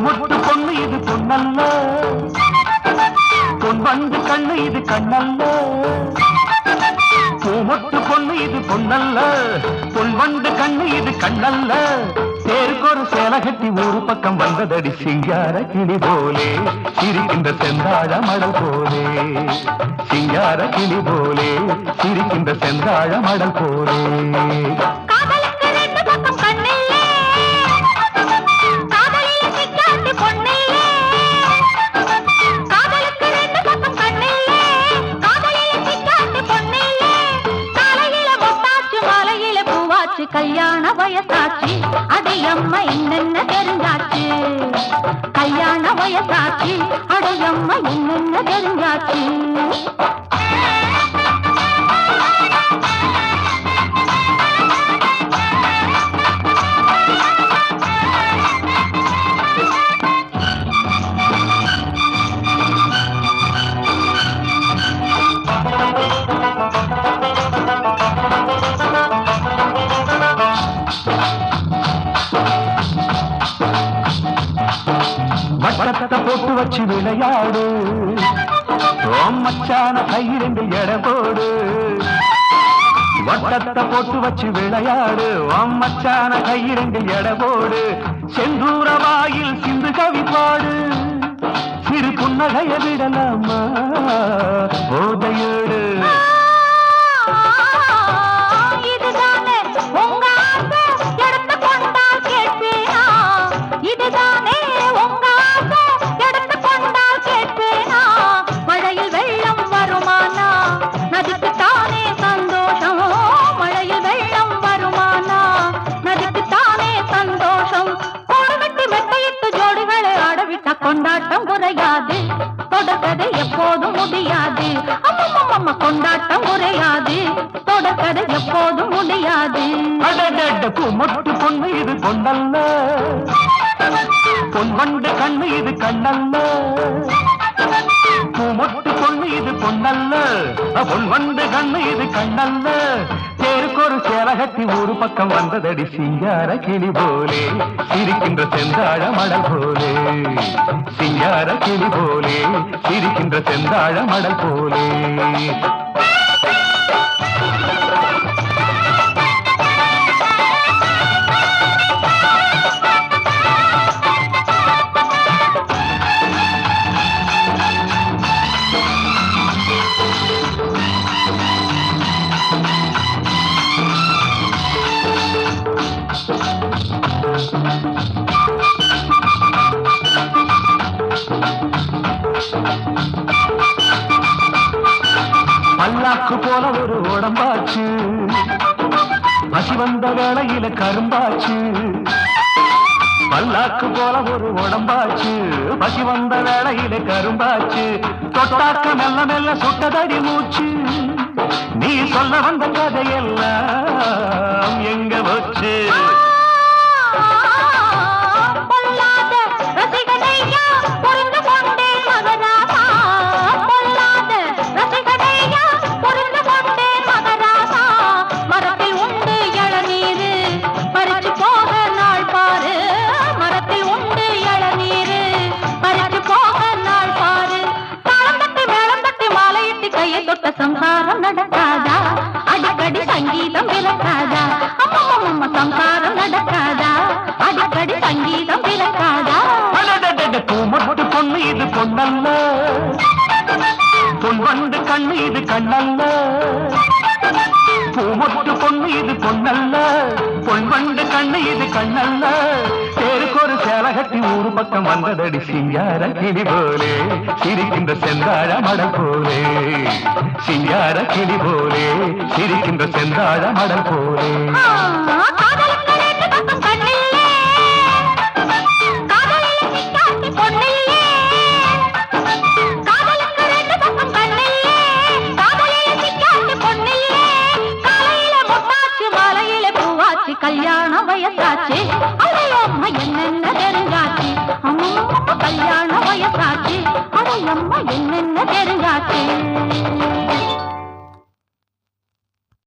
முத்து பொண்ணு இது பொண்ணல்ல. பொன் வந்து கண்ணு இது கண்ணல்ல. பூமொட்டு பொண்ணு இது பொண்ணல்ல. பொன் வந்து கண்ணு இது கண்ணல்ல. தேருக்கொரு சேலை கட்டி ஒரு பக்கம் வந்ததடி சிங்கார கிளி போலே. சிரிக்கின்ற செந்தாழ மடல் போலே. சிங்கார கிளி போலே. சிரிக்கின்ற செந்தாழ மடல் போலே. வயசாச்சு கல்யாண வயசாச்சு அடையம்மா என்னென்ன தெரிஞ்சாச்சு? கல்யாண வயசாச்சு அடையம்மா என்னென்ன தெரிஞ்சாச்சு? வட்டத்தை போட்டு வச்சு விளையாடு. ஓம் மச்சான கையிலிருந்து எடை போடு. வட்டத்தை போட்டு வச்சு விளையாடு. ஓம் மச்சான கையிலிருந்து எடை போடு. செந்தூர வாயில் சிந்து கவி பாடு. சிறு புன்னகைய விடலாமா? போதையோடு குறையாது தொடர்கதை எப்போதும் முடியாது. அம்மம்மம்ம கொண்டாட்டம் குறையாது. தொடர்கதை எப்போதும் முடியாது. மொட்டு பொண்ணு இது கொண்டல்ல பொன் வண்டு கண்ணு இது கண்ணல்ல. பூமொட்டு பொண்ணு இது பொண்ணல்ல பொன் வண்டு கண்ணு இது கண்ணல்ல. தேருக்கு சேலகத்தி ஒரு பக்கம் வந்ததடி சிங்கார கிளி போலே. சிரிக்கின்ற செந்தாழ மடல் போலே. சிங்கார கிளி போலே சிரிக்கின்ற செந்தாழ மடல் போலே. நாக்கு போல ஒரு உடம்பாச்சு. பசி வந்த வேளையில கரும்பாச்சு. பல்லாக்கு போல ஒரு உடம்பாச்சு. பசி வந்த வேளையில கரும்பாச்சு. தொட்டாக்க மெல்ல மெல்ல சுட்டதடி மூச்சு. நீ சொல்ல வந்த கதையெல்லாம் எங்க வச்சு நடக்காதா? அடிக்கடி சங்கீதம் விளக்காதா? அம்மம்மம்ம சம்சாரம் நடக்காதா? அடிக்கடி சங்கீதம் விளக்காதா? பூமட்டு பொண்ணு இது பொண்ணல்ல பொன் வந்து கண்ணு இது கண்ணல்ல. பூமட்டு பொண்ணு இது பொண்ணல்ல பொன் வந்து கண்ணு இது கண்ணல்ல. ஒரு ஊரு பக்கம் வந்ததடி சிங்கார கிளி போலே. சிரிக்கின்ற செந்தாழ மடல் போலே. சிங்கார கிளி போலே. சிரிக்கின்ற செந்தாழ மடல் போலே. கல்யாண வயசாச்சு. அம்மா கல்யாண